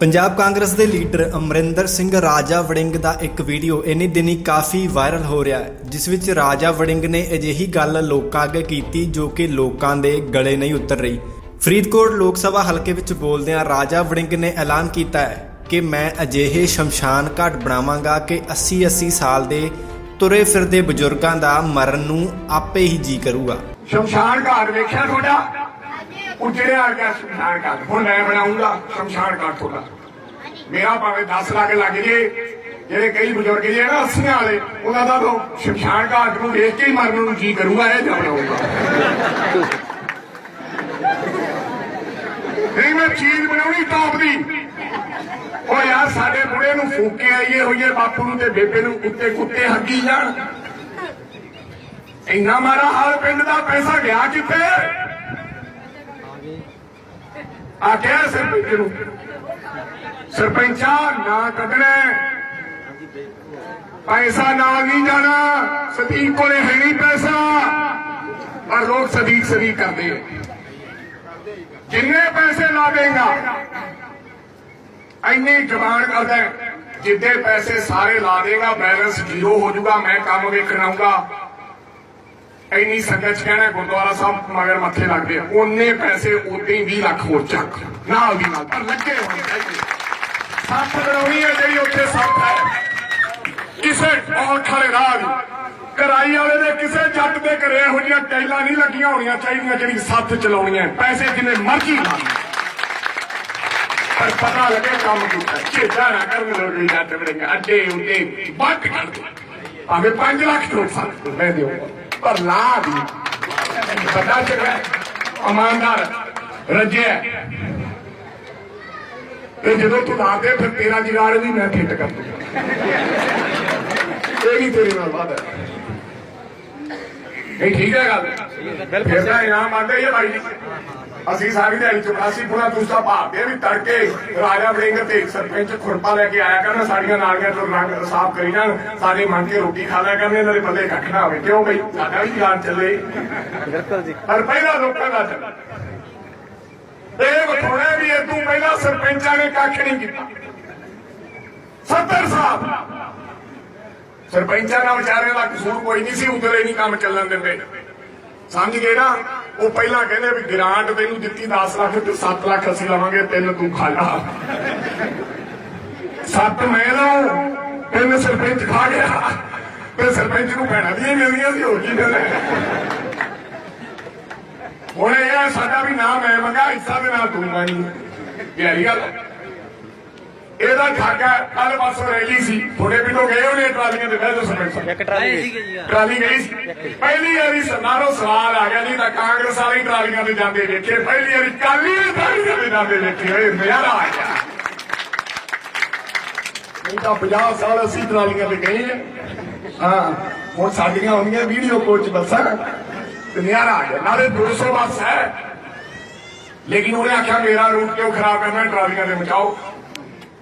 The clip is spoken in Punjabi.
ਪੰਜਾਬ ਕਾਂਗਰਸ ਦੇ ਲੀਡਰ ਅਮਰਿੰਦਰ ਸਿੰਘ ਰਾਜਾ ਵੜਿੰਗ ਦਾ ਇੱਕ ਵੀਡੀਓ ਇਨੀ ਦਿਨੀ ਕਾਫੀ ਵਾਇਰਲ ਹੋ ਰਿਹਾ ਹੈ, ਜਿਸ ਵਿੱਚ ਰਾਜਾ ਵੜਿੰਗ ਨੇ ਅਜਿਹੀ ਗੱਲ ਲੋਕਾਂ ਅੱਗੇ ਕੀਤੀ ਜੋ ਕਿ ਲੋਕਾਂ ਦੇ ਗਲੇ ਨਹੀਂ ਉਤਰ ਰਹੀ। ਫਰੀਦਕੋਟ ਲੋਕ ਸਭਾ ਹਲਕੇ ਵਿੱਚ ਬੋਲਦਿਆਂ ਰਾਜਾ ਵੜਿੰਗ ਨੇ ਐਲਾਨ ਕੀਤਾ ਹੈ ਕਿ ਮੈਂ ਅਜਿਹੇ ਸ਼ਮਸ਼ਾਨ ਘਾਟ ਬਣਾਵਾਂਗਾ ਕਿ 80-80 ਸਾਲ ਦੇ ਤੁਰੇ ਫਿਰਦੇ ਬਜ਼ੁਰਗਾਂ ਦਾ ਮਰਨ ਨੂੰ ਆਪੇ ਹੀ ਜੀ ਕਰੂਗਾ। ਸ਼ਮਸ਼ਾਨ ਘਾਟ ਵੇਖਿਆ ਤੁਹਾਡਾ? ਉਜੜਿਆ ਗਿਆ ਸ਼ਮਸ਼ਾਨ ਘਾਟ, ਹੁਣ ਮੈਂ ਬਣਾਉਂਗਾ ਸ਼ਮਸ਼ਾਨ ਘਾਟ ਤੁਹਾਡਾ। ਮੇਰਾ ਭਾਵੇਂ 10 ਲੱਖ ਲੱਗ ਜੇ, ਜਿਹੜੇ ਕਈ ਬਜ਼ੁਰਗ ਜੇ ਨਾ 80 ਵਾਲੇ, ਉਹਨਾਂ ਦਾ ਤਾਂ ਸ਼ਮਸ਼ਾਨ ਘਾਟ ਨੂੰ ਵੇਖ ਕੇ ਹੀ ਮਰਨ ਨੂੰ ਜੀ ਕਰੂਗਾ, ਇਹ ਜਾਂ ਬਣਾਉਂਗਾ। ਨਹੀਂ, ਮੈਂ ਚੀਜ਼ ਬਣਾਉਣੀ ਟੌਪ ਦੀ। ਉਹ ਯਾਰ, ਸਾਡੇ ਬੁੜੇ ਨੂੰ ਫੂਕੇ ਆਈਏ ਹੋਈਏ, ਬਾਪੂ ਨੂੰ ਤੇ ਬੇਬੇ ਨੂੰ ਕੁੱਤੇ ਕੁੱਤੇ ਹੱਕੀ ਜਾਣ। ਇੰਨਾ ਮਾਰਾ ਹਾਲ ਪਿੰਡ ਦਾ ਪੈਸਾ ਗਿਆ ਕਿੱਥੇ? ਆ ਗਿਆ ਸਰਪੰਚ ਨੂੰ। ਸਰਪੰਚਾ ਨਾ ਕੱਢਣਾ। ਪੈਸਾ ਨਾਲ ਨਹੀਂ ਜਾਣਾ। ਸਦੀਕ ਕੋਲੇ ਹੈ ਨਹੀਂ ਪੈਸਾ। ਪਰ ਲੋਕ ਸਦੀਕ ਸਦੀਕ ਕਰਦੇ ਆ। ਜਿੰਨੇ ਪੈਸੇ ਲਾਵੇਂਗਾ, ਇੰਨੀ ਜ਼ਬਾਨ ਕਰਦਾ। ਹੈ। ਜਿੱਦੇ ਪੈਸੇ ਸਾਰੇ ਲਾ ਦੇਗਾ ਬੈਲੈਂਸ ਜ਼ੀਰੋ ਹੋ ਜਾਊਗਾ, ਮੈਂ ਕੰਮ ਵੇਖਣ ਆਊਂਗਾ। ਇੰਨੀ ਸੰਗਤ ਕਹਿਣਾ ਗੁਰਦੁਆਰਾ ਸਾਹਿਬ ਮਗਰ ਮੱਥੇ ਲੱਗਦੇ ਆ। ਉਹਨੇ ਪੈਸੇ ਉਤੇ 20 ਲੱਖ ਹੋਰ ਚੱਕ। ਨਾਲ ਦੀ ਨਾਲ। ਪਰ ਲੱਗੇ ਹੋਣੇ ਚਾਹੀਦੇ ਸੱਤ ਬਣਾਉਣੀ ਹੈ ਜਿਹੜੀ ਉੱਥੇ ਸੱਤ ਹੈ। ਕਿਸੇ ਔਰ ਖੜੇ ਰਾਹ ਦੀ। ਕਰਾਈ ਵਾਲੇ ਦੇ ਕਿਸੇ ਜੱਟ ਦੇ ਘਰੇ ਇਹੋ ਜਿਹੀਆਂ ਟੈਲਾਂ ਨਹੀਂ ਲੱਗੀਆਂ ਹੋਣੀਆਂ ਚਾਹੀਦੀਆਂ ਜਿਹੜੀ ਸੱਤ ਚਲਾਉਣੀਆਂ ਪੈਸੇ ਜਿੰਨੇ ਮਰਜ਼ੀ ਲਾ ਪਰ ਪਤਾ ਲੱਗੇ ਕੰਮ ਕੀਤਾ ਚੇਤਾ ਨਾ ਕਰਨ ਲੋਕ ਜੱਟ ਬੜੇਗਾ ਅੱਡੇ ਉੱਤੇ ਵੱਟ ਕਰ। ਭਾਵੇਂ 5 ਲੱਖ ਤੋਂ ਸੱਤ। ਮੈਂ ਦਿਓ। ਪਰ ਲਾ ਦੀ। ਪਤਾ ਚੱਲਿਆ ਇਮਾਨਦਾਰ, ਰੱਜਿਆ ਤੇ ਜਦੋਂ ਤੂੰ ਲਾ ਦੇ, ਫਿਰ ਤੇਰਾ ਜਿਗਾੜ ਵੀ ਮੈਂ ਫਿੱਟ ਕਰ ਦੂੰਗਾ। ਇਹ ਵੀ ਤੇਰੇ ਨਾਲ ਵਾਦਾ ਨਹੀਂ, ਠੀਕ ਹੈ ਗੱਲ। ਫਿਰ ਤਾਂ ਇਨਾਮ ਆਉਂਦੇ ਹੀ ਆ ਭਾਈ ਅਸੀਂ ਸਾਰੀ ਦਿਹਾੜੀ ਚੁਰਾਸੀ ਪੁਣਾ ਦੂਸਰਾ ਭਾਰਦੇ ਵੀ ਤੜਕੇ ਰਾਜਾ ਵੜਿੰਗ ਤੇ ਸਰਪੰਚ ਖੁਰਪਾ ਲੈ ਕੇ ਆਇਆ ਕਰਨ ਸਾਡੀਆਂ ਨਾਲੀਆਂ ਤੋਂ ਰੰਗ ਸਾਫ਼ ਕਰੀ ਜਾਣ ਸਾਰੇ ਮੰਗ ਕੇ ਰੋਟੀ ਖਾ ਲਿਆ ਕਰਨੇ ਇਹਨਾਂ ਦੇ ਪੱਲੇ ਕੱਖ ਨਾ ਹੋਵੇ। ਕਿਉਂ ਬਈ? ਸਾਡਾ ਵੀ ਜਾਨ ਚੱਲੇ। ਬਿਲਕੁਲ ਜੀ। ਪਰ ਪਹਿਲਾਂ ਲੋਕਾਂ ਦਾ ਚੱਲ। ਇਹ ਬਖੋੜੇ ਵੀ ਇਹ ਤੂੰ ਪਹਿਲਾਂ ਸਰਪੰਚਾਂ ਨੇ ਕੱਖ ਨਹੀਂ ਕੀਤਾ। 70 ਸਾਲ। ਸਰਪੰਚਾਂ ਦਾ ਵਿਚਾਰਿਆਂ ਦਾ ਕਸੂਰ ਕੋਈ ਨਹੀਂ ਸੀ ਉਧਰੇ ਨਹੀਂ ਕੰਮ ਚੱਲਣ ਦਿੰਦੇ। ਸਮਝ ਗਏ ਨਾ? ਉਹ ਪਹਿਲਾਂ ਕਹਿੰਦੇ ਵੀ ਗ੍ਰਾਂਟ ਤੈਨੂੰ ਦਿੱਤੀ 10 ਲੱਖ ਤੇ 7 ਲੱਖ ਅਸੀਂ ਲਵਾਂਗੇ ਤਿੰਨ ਤੂੰ ਖਾ ਲਾ। ਸੱਤ ਮੈਂ ਲਾਉ ਤਿੰਨ ਸਰਪੰਚ ਖਾ ਗਿਆ। ਤੇ ਸਰਪੰਚ ਨੂੰ ਭੈਣਾਂ ਦੀਆਂ ਮਿਲਦੀਆਂ ਸੀ ਹੋਰ ਕੀ ਮਿਲਣਾ? ਹੁਣ ਇਹ ਆ, ਸਾਡਾ ਵੀ ਨਾਮ ਹੈ ਮੰਗਾ ਹਿੱਸਾ ਦੇ ਨਾਲ ਤੂੰ ਮਾਨੀ ਯਾਰੀ ਗੱਲ ਇਹਦਾ ਠਾਕਾ ਕੱਲ ਪਾਸੋਂ ਰੈਲੀ ਸੀ। ਥੋੜੇ ਪਿੰਡੋਂ ਗਏ ਹੋਣੇ ਟਰਾਲੀਆਂ ਦੇ ਬਹਿ ਸਰਪੰਚ ਸਾਹਿਬ ਇੱਕ ਟਰਾਲੀ ਗਈ। ਸੀ। ਪਹਿਲੀ ਵਾਰੀ ਸਰਨਾਰੋ ਸਵਾਲ ਆ ਗਿਆ ਨਹੀਂ ਤਾਂ ਕਾਂਗਰਸ ਵਾਲੇ ਹੀ ਟਰਾਲੀਆਂ ਤੇ ਜਾਂਦੇ ਵੇਖੇ ਪਹਿਲੀ ਵਾਰੀ ਕਾਲੀ ਟਰਾਲੀਆਂ ਤੇ ਜਾਂਦੇ ਵੇਖੇ ਹੋਏ ਨਜ਼ਾਰਾ ਆ ਗਿਆ। ਨਹੀਂ ਤਾਂ 50 ਸਾਲ ਅਸੀਂ ਟਰਾਲੀਆਂ ਤੇ ਗਏ ਹਾਂ। ਹਾਂ ਹੁਣ ਸਾਡੀਆਂ ਹੁੰਦੀਆਂ ਵੀਡੀਓ ਕੋਚ ਬੱਸਾਂ। ਤੇ ਨਜ਼ਾਰਾ ਆ ਗਿਆ। ਨਾਲੇ 200 ਬੱਸ ਹੈ। ਲੇਕਿਨ ਉਹਨੇ ਆਖਿਆ ਮੇਰਾ ਰੂਟ ਕਿਉਂ ਖਰਾਬ ਕਰਨਾ ਟਰਾਲੀਆਂ ਤੇ ਮਚਾਓ